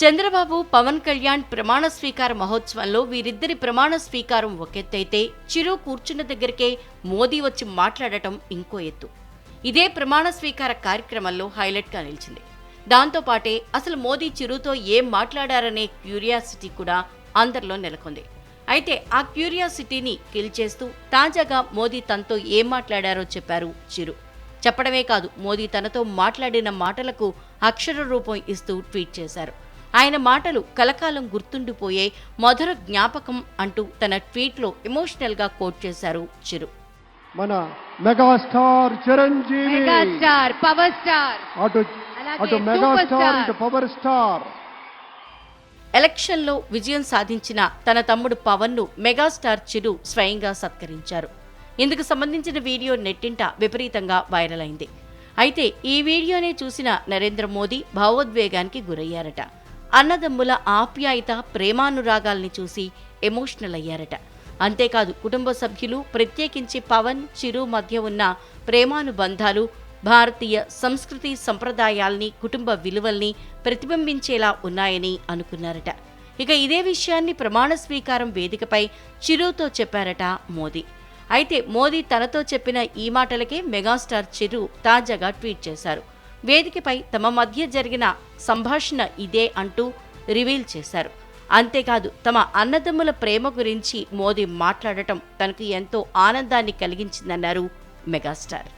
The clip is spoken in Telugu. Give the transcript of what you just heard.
చంద్రబాబు పవన్ కళ్యాణ్ ప్రమాణ స్వీకార మహోత్సవంలో వీరిద్దరి ప్రమాణ స్వీకారం ఒకెత్తైతే చిరు కూర్చున్న దగ్గరికే మోదీ వచ్చి మాట్లాడటం ఇంకో ఎత్తు. ఇదే ప్రమాణ స్వీకార కార్యక్రమంలో హైలైట్గా నిలిచింది. దాంతో పాటే అసలు మోదీ చిరుతో ఏం మాట్లాడారనే క్యూరియాసిటీ కూడా అందరిలో నెలకొంది. అయితే ఆ క్యూరియాసిటీని కిల్ చేస్తూ తాజాగా మోదీ తనతో ఏం మాట్లాడారో చెప్పారు చిరు. చెప్పడమే కాదు మోదీ తనతో మాట్లాడిన మాటలకు అక్షర రూపం ఇస్తూ ట్వీట్ చేశారు. ఆయన మాటలు కలకాలం గుర్తుండిపోయే మధుర జ్ఞాపకం అంటూ తన ట్వీట్లో ఎమోషనల్గా కోట్ చేశారు చిరు. మన megastar Chiranjeevi. Megastar power star. అటు అలాగే అటు సూపర్ మెగాస్టార్ స్టార్. ఇటు పవర్ స్టార్. ఎలక్షన్లో విజయం సాధించిన తన తమ్ముడు పవన్ను మెగాస్టార్ చిరు స్వయంగా సత్కరించారు. ఇందుకు సంబంధించిన వీడియో నెట్టింట విపరీతంగా వైరల్ అయింది. అయితే ఈ వీడియోనే చూసిన నరేంద్ర మోదీ భావోద్వేగానికి గురయ్యారట. అన్నదమ్ముల ఆప్యాయత ప్రేమానురాగాల్ని చూసి ఎమోషనల్ అయ్యారట. అంతేకాదు కుటుంబ సభ్యులు ప్రత్యేకించి పవన్ చిరు మధ్య ఉన్న ప్రేమానుబంధాలు భారతీయ సంస్కృతి సంప్రదాయాల్ని కుటుంబ విలువల్ని ప్రతిబింబించేలా ఉన్నాయని అనుకున్నారట. ఇక ఇదే విషయాన్ని ప్రమాణ స్వీకారం వేదికపై చిరుతో చెప్పారట మోదీ. అయితే మోదీ తనతో చెప్పిన ఈ మాటలకే మెగాస్టార్ చిరు తాజాగా ట్వీట్ చేశారు. వేదికపై తమ మధ్య జరిగిన సంభాషణ ఇదే అంటూ రివీల్ చేశారు. అంతేకాదు తమ అన్నదమ్ముల ప్రేమ గురించి మోదీ మాట్లాడటం తనకు ఎంతో ఆనందాన్ని కలిగించిందన్నారు మెగాస్టార్.